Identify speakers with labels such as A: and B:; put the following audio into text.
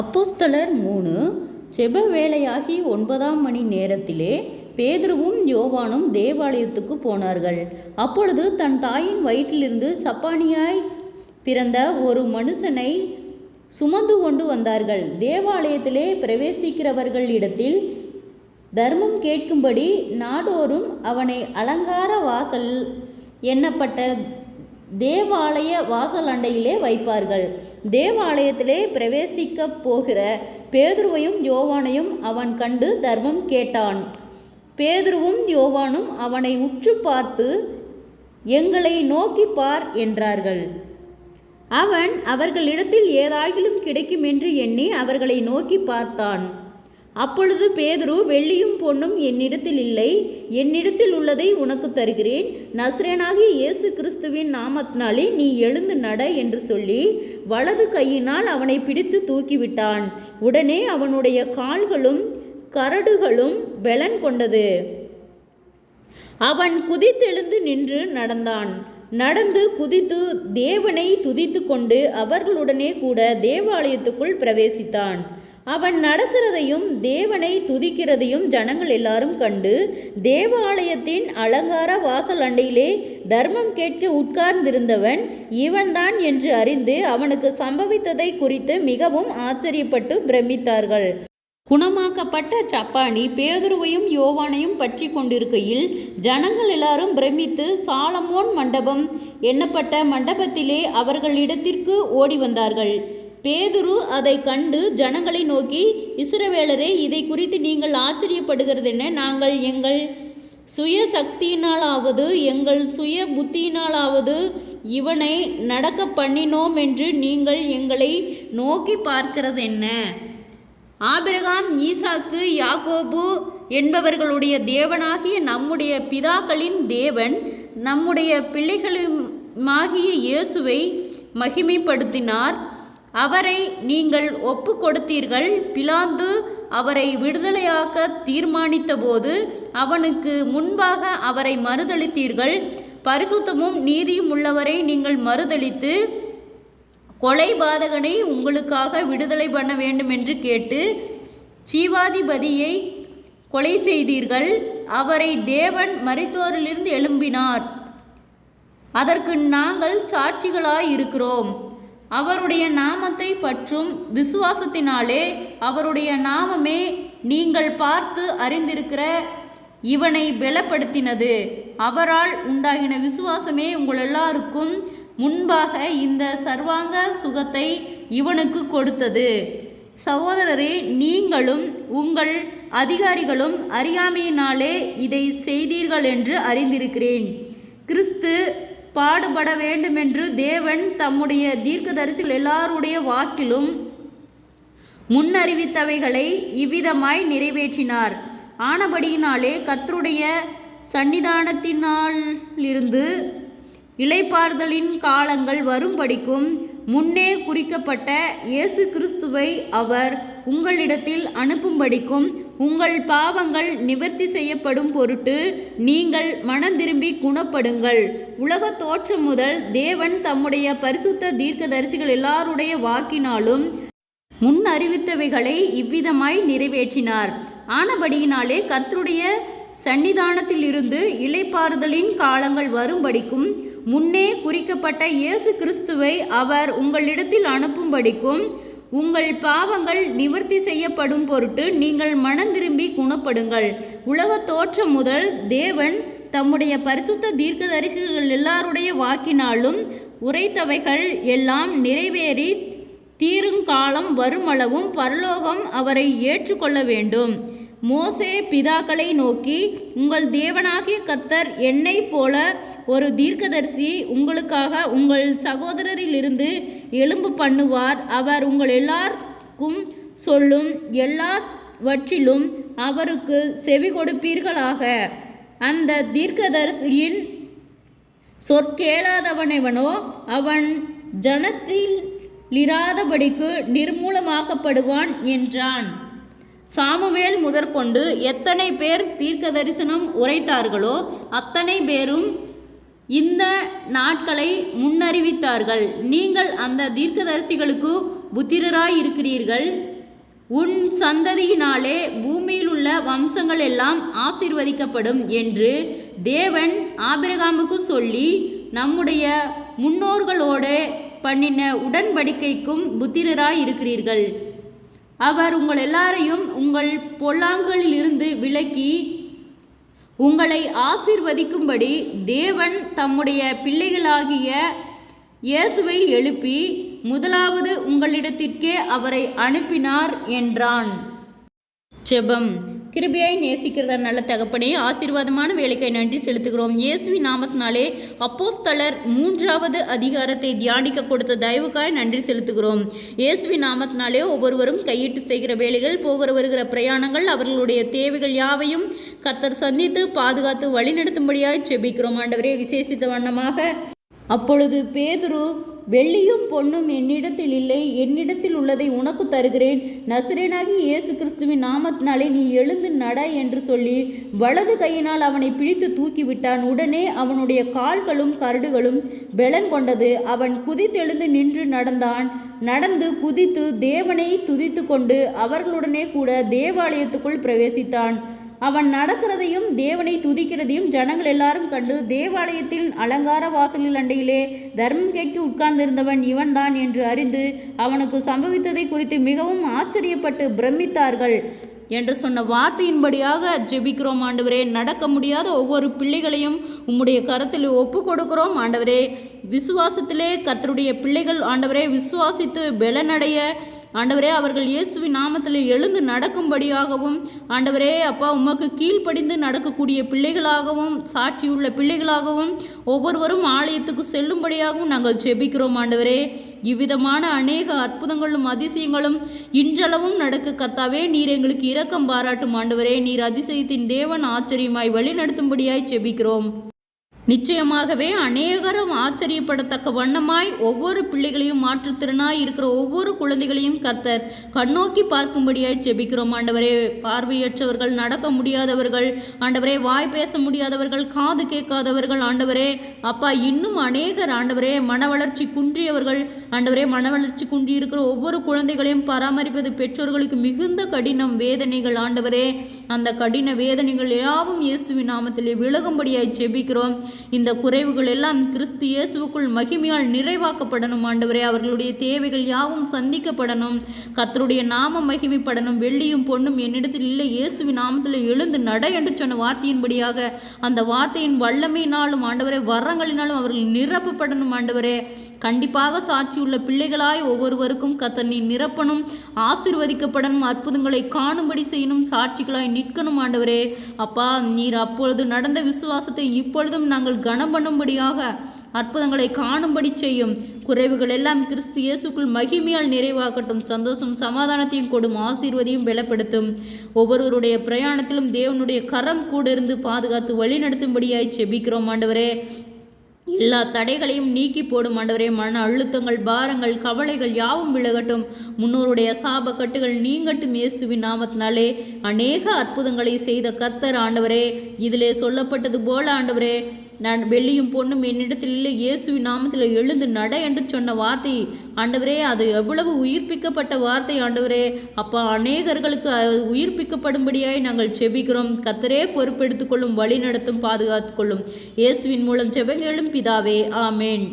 A: அப்போஸ்தலர் மூணு செப வேலையாகி ஒன்பதாம் மணி நேரத்திலே பேதுருவும் யோவானும் தேவாலயத்துக்கு போனார்கள். அப்பொழுது தன் தாயின் வயிற்றிலிருந்து சப்பானியாய் பிறந்த ஒரு மனுஷனை சுமந்து கொண்டு வந்தார்கள். தேவாலயத்திலே பிரவேசிக்கிறவர்களிடத்தில் தர்மம் கேட்கும்படி நாடோறும் அவனை அலங்கார வாசல் எண்ணப்பட்ட தேவாலய வாசல் அண்டையிலே வைப்பார்கள். தேவாலயத்திலே பிரவேசிக்கப் போகிற பேதுருவையும் யோவானையும் அவன் கண்டு தர்மம் கேட்டான். பேதுருவும் யோவானும் அவனை உற்று பார்த்து எங்களை நோக்கி பார் என்றார்கள். அவன் அவர்களிடத்தில் ஏதாகிலும் கிடைக்கும் என்று எண்ணி அவர்களை நோக்கி பார்த்தான். அப்பொழுது பேதுரு வெள்ளியும் பொன்னும் என்னிடத்தில் இல்லை. என்னிடத்தில் உள்ளதை உனக்கு தருகிறேன். நஸ்ரேனாகி இயேசு கிறிஸ்துவின் நாமத்தினாலே நீ எழுந்து நட என்று சொல்லி வலது கையினால் அவனை பிடித்து தூக்கிவிட்டான். உடனே அவனுடைய கால்களும் கரடுகளும் பெலன் கொண்டது. அவன் குதித்தெழுந்து நின்று நடந்தான். நடந்து குதித்து தேவனை துதித்து கொண்டு அவர்களுடனே கூட தேவாலயத்துக்குள் பிரவேசித்தான். அவன் நடக்கிறதையும் தேவனை துதிக்கிறதையும் ஜனங்கள் எல்லாரும் கண்டு தேவாலயத்தின் அலங்கார வாசல் அண்டையிலே தர்மம் கேட்க உட்கார்ந்திருந்தவன் இவன்தான் என்று அறிந்து அவனுக்கு சம்பவித்ததை குறித்து மிகவும் ஆச்சரியப்பட்டு பிரமித்தார்கள். குணமாக்கப்பட்ட சப்பானி பேதுருவையும் யோவானையும் பற்றி கொண்டிருக்கையில் ஜனங்கள் எல்லாரும் பிரமித்து சாலமோன் மண்டபம் எண்ணப்பட்ட மண்டபத்திலே அவர்களிடத்திற்கு ஓடி வந்தார்கள். பேதுரு அதை கண்டு ஜனங்களை நோக்கி இஸ்ரவேலரே இதை குறித்து நீங்கள் ஆச்சரியப்படுகிறது என்ன நாங்கள் எங்கள் சுய சக்தியினாலாவது எங்கள் சுய புத்தியினாலாவது இவனை நடக்க பண்ணினோம் என்று நீங்கள் எங்களை நோக்கி பார்க்கிறதென்ன? ஆபிரகாம் ஈசாக்கு யாக்கோபு என்பவர்களுடைய தேவனாகிய நம்முடைய பிதாக்களின் தேவன் நம்முடைய பிள்ளைகளுமாகிய இயேசுவை மகிமைப்படுத்தினார். அவரை நீங்கள் ஒப்பு கொடுத்தீர்கள் பிலாந்து அவரை விடுதலையாக்க தீர்மானித்தபோது அவனுக்கு முன்பாக அவரை மறுதளித்தீர்கள் பரிசுத்தமும் நீதியும் உள்ளவரை நீங்கள் மறுதளித்து கொலை பாதகனை உங்களுக்காக விடுதலை பண்ண வேண்டும் என்று கேட்டு ஜீவாதிபதியை கொலை செய்தீர்கள். அவரை தேவன் மரித்தோரிலிருந்து எழும்பினார். அதற்கு நாங்கள் சாட்சிகளாய் இருக்கிறோம் அவருடைய நாமத்தை பற்றும் விசுவாசத்தினாலே அவருடைய நாமமே நீங்கள் பார்த்து அறிந்திருக்கிற இவனை பலப்படுத்தினது. அவரால் உண்டாகின விசுவாசமே உங்கள் எல்லாருக்கும் முன்பாக இந்த சர்வாங்க சுகத்தை இவனுக்கு கொடுத்தது. சகோதரரே நீங்களும் உங்கள் அதிகாரிகளும் அறியாமையினாலே இதை செய்தீர்கள் என்று அறிந்திருக்கிறேன். கிறிஸ்து பாடுபட வேண்டுமென்று தேவன் தம்முடைய தீர்க்கதரிசிகள் எல்லாருடைய வாக்கிலும் முன்னறிவித்தவைகளை இவ்விதமாய் நிறைவேற்றினார். ஆனபடியினாலே கர்த்தருடைய சன்னிதானத்தினாலிருந்து இளைப்பாறுதலின் காலங்கள் வரும்படிக்கும் முன்னே குறிக்கப்பட்ட இயேசு கிறிஸ்துவை அவர் உங்களிடத்தில் அனுப்பும்படிக்கும் உங்கள் பாவங்கள் நிவர்த்தி செய்யப்படும் பொருட்டு நீங்கள் மனம் திரும்பி குணப்படுங்கள். உலக தோற்றம் முதல் தேவன் தம்முடைய பரிசுத்த தீர்க்கதரிசிகள் எல்லாருடைய வாக்கினாலும் முன் அறிவித்தவைகளை இவ்விதமாய் நிறைவேற்றினார். ஆனபடியினாலே கர்த்தருடைய சன்னிதானத்திலிருந்து இலைப்பாறுதலின் காலங்கள் வரும்படிக்கும் முன்னே குறிக்கப்பட்ட இயேசு கிறிஸ்துவை அவர் உங்களிடத்தில் அனுப்பும்படிக்கும் உங்கள் பாவங்கள் நிவர்த்தி செய்யப்படும் பொருட்டு நீங்கள் மனம் திரும்பி குணப்படுங்கள். உலக தோற்றம் முதல் தேவன் தம்முடைய பரிசுத்த தீர்க்கதரிசிகள் எல்லாருடைய வாக்கினாலும் உரைத்தவைகள் எல்லாம் நிறைவேறி தீருங்காலம் வருமளவும் பரலோகம் அவரை ஏற்றுக்கொள்ள வேண்டும். மோசே பிதாக்களை நோக்கி உங்கள் தேவனாகிய கத்தர் என்னை போல ஒரு தீர்க்கதரிசி உங்களுக்காக உங்கள் சகோதரரிலிருந்து எலும்பு பண்ணுவார். அவர் உங்கள் எல்லாருக்கும் சொல்லும் எல்லாவற்றிலும் அவருக்கு செவி கொடுப்பீர்களாக. அந்த தீர்க்கதரிசியின் சொற்கேளாதவனவனோ அவன் ஜனத்தில் இராதபடிக்கு நிர்மூலமாக்கப்படுவான் என்றான். சாமுவேல் முதற்கொண்டு எத்தனை பேர் தீர்க்க தரிசனம் உரைத்தார்களோ அத்தனை பேரும் இந்த நாட்களை முன்னறிவித்தார்கள். நீங்கள் அந்த தீர்க்கதரிசிகளுக்கு புத்திரராய் இருக்கிறீர்கள் உன் சந்ததியினாலே பூமியில் உள்ள வம்சங்கள் எல்லாம் ஆசீர்வதிக்கப்படும் என்று தேவன் ஆபிரகாமுக்கு சொல்லி நம்முடைய முன்னோர்களோட பண்ணின உடன்படிக்கைக்கும் புத்திரராய் இருக்கிறீர்கள் அவர் உங்கள் எல்லாரையும் உங்கள் பொல்லாங்களிலிருந்து விலக்கி உங்களை ஆசிர்வதிக்கும்படி தேவன் தம்முடைய பிள்ளைகளாகிய இயேசுவை எழுப்பி முதலாவது உங்களிடத்திற்கே அவரை அனுப்பினார் என்றான். செபம் கிருபியாய் நேசிக்கிறத நல்ல தகப்பனே ஆசீர்வாதமான வேலைக்கை நன்றி செலுத்துகிறோம். இயேசுவி நாமத்தினாலே அப்போஸ்தலர் மூன்றாவது அதிகாரத்தை தியானிக்க கொடுத்த தயவுக்காய் நன்றி செலுத்துகிறோம். இயேசுவி நாமத்தினாலே ஒவ்வொருவரும் கையிட்டு செய்கிற வேலைகள் போகிற வருகிற பிரயாணங்கள் அவர்களுடைய தேவைகள் யாவையும் கர்த்தர் சந்தித்து பாதுகாத்து வழிநடத்தும்படியாய் செபிக்கிறோம். ஆண்டவரே விசேஷித்த வண்ணமாக அப்பொழுது பேதுரு வெள்ளியும் பொன்னும் என்னிடத்தில் இல்லை என்னிடத்தில் உள்ளதை உனக்கு தருகிறேன். நசிரேனாகி இயேசு கிறிஸ்துவின் நாமத்தினாலே நீ எழுந்து நட என்று சொல்லி வலது கையினால் அவனை பிடித்து தூக்கிவிட்டான் உடனே அவனுடைய கால்களும் கரடுகளும் பெலன் கொண்டது. அவன் குதித்தெழுந்து நின்று நடந்தான். நடந்து குதித்து தேவனை துதித்து கொண்டு அவர்களுடனே கூட தேவாலயத்துக்குள் பிரவேசித்தான். அவன் நடக்கிறதையும் தேவனை துதிக்கிறதையும் ஜனங்கள் எல்லாரும் கண்டு தேவாலயத்தின் அலங்கார வாசலில் அண்டையிலே தர்மம் கேட்க உட்கார்ந்திருந்தவன் இவன்தான் என்று அறிந்து அவனுக்கு சம்பவித்ததை குறித்து மிகவும் ஆச்சரியப்பட்டு பிரமித்தார்கள். என்று சொன்ன வார்த்தையின்படியாக ஜெபிக்கிறோம் ஆண்டவரே நடக்க முடியாத ஒவ்வொரு பிள்ளைகளையும் உம்முடைய கரத்தில் ஒப்பு கொடுக்கிறோம் ஆண்டவரே. விசுவாசத்திலே கர்த்தருடைய பிள்ளைகள் ஆண்டவரே விசுவாசித்து பலனடைய ஆண்டவரே அவர்கள் இயேசுவின் நாமத்தில் எழுந்து நடக்கும்படியாகவும் ஆண்டவரே அப்பா உமக்கு கீழ்ப்படிந்து நடக்கக்கூடிய பிள்ளைகளாகவும் சாட்சியுள்ள பிள்ளைகளாகவும் ஒவ்வொருவரும் ஆலயத்துக்கு செல்லும்படியாகவும் நாங்கள் செபிக்கிறோம் ஆண்டவரே. இவ்விதமான அநேக அற்புதங்களும் அதிசயங்களும் இன்றளவும் நடக்க கர்த்தாவே நீர் எங்களுக்கு இரக்கம் பாராட்டும் ஆண்டவரே. நீர் அதிசயத்தின் தேவன் ஆச்சரியமாய் வழிநடத்தும்படியாய் செபிக்கிறோம் நிச்சயமாகவே அநேகரும் ஆச்சரியப்படத்தக்க வண்ணமாய் ஒவ்வொரு பிள்ளைகளையும் மாற்றுத்திறனாய் இருக்கிற ஒவ்வொரு குழந்தைகளையும் கர்த்தர் கண்ணோக்கி பார்க்கும்படியாய் செபிக்கிறோம் ஆண்டவரே பார்வையற்றவர்கள் நடக்க முடியாதவர்கள் ஆண்டவரே வாய் பேச முடியாதவர்கள் காது கேட்காதவர்கள் ஆண்டவரே அப்பா இன்னும் அநேகர் ஆண்டவரே மன வளர்ச்சி குன்றியவர்கள் ஆண்டவரே மன வளர்ச்சி குன்றி இருக்கிற ஒவ்வொரு குழந்தைகளையும் பராமரிப்பது பெற்றோர்களுக்கு மிகுந்த கடினம் வேதனைகள் ஆண்டவரே. அந்த கடின வேதனைகள் யாவும் இயேசுவின் நாமத்திலே விலகும்படியாய் செபிக்கிறோம் இந்த குறைவுகள் எல்லாம் கிறிஸ்து இயேசுவுக்குள் மகிமையால் நிறைவாக்கப்படணும். ஆண்டவரே அவர்களுடைய தேவைகள் யாவும் சந்திக்கப்படணும். கர்த்தருடைய நாம மகிமைப்படணும். வெள்ளியும் பொண்ணும் என்னிடத்தில் இல்லை. இயேசுவின் நாமத்தில் எழுந்து நட என்று சொன்ன வார்த்தையின்படியாக அந்த வார்த்தையின் வல்லமையினாலும் ஆண்டவரே வரங்களினாலும் அவர்கள் நிரப்பப்படணும் ஆண்டவரே. கண்டிப்பாக சாட்சியுள்ள பிள்ளைகளாய் ஒவ்வொருவருக்கும் கத்தர் நீ நிரப்பணும் ஆசிர்வதிக்கப்படணும் அற்புதங்களை காணும்படி செய்யணும் சாட்சிகளாய் நிற்கணும் ஆண்டவரே. அப்பா நீர் அப்பொழுது நடந்த விசுவாசத்தை இப்பொழுதும் நாங்கள் கனம் பண்ணும்படியாக அற்புதங்களை காணும்படி செய்யும். குறைவுகள் எல்லாம் கிறிஸ்து இயேசுக்குள் மகிமையால் நிறைவாக்கட்டும் சந்தோஷம் சமாதானத்தையும் கொடும் ஆசீர்வதியும் பலப்படுத்தும். ஒவ்வொருவருடைய பிரயாணத்திலும் தேவனுடைய கரம் கூட இருந்து பாதுகாத்து வழிநடத்தும்படியாய் செபிக்கிறோம் ஆண்டவரே. எல்லா தடைகளையும் நீக்கி போடும் ஆண்டவரே. மன அழுத்தங்கள் பாரங்கள் கவலைகள் யாவும் விலகட்டும். முன்னோருடைய சாப கட்டுகள் நீங்கட்டும் இயேசுவின் நாமத்தினாலே. அநேக அற்புதங்களை செய்த கர்த்தர் ஆண்டவரே. இதிலே சொல்லப்பட்டது போல ஆண்டவரே. நான் வெள்ளியும் பொண்ணும் என்னிடத்தில் இல்லை இயேசுவின் நாமத்தில் எழுந்து நட என்று சொன்ன வார்த்தை. ஆண்டவரே அது எவ்வளவு உயிர்ப்பிக்கப்பட்ட வார்த்தை ஆண்டவரே. அப்போ அநேகர்களுக்கு உயிர்ப்பிக்கப்படும்படியாய் நாங்கள் செபிக்கிறோம். கத்தரே பொறுப்பெடுத்துக்கொள்ளும் வழி நடத்தும் பாதுகாத்துக் கொள்ளும் இயேசுவின் மூலம் செபங்களும் பிதாவே ஆமேன்.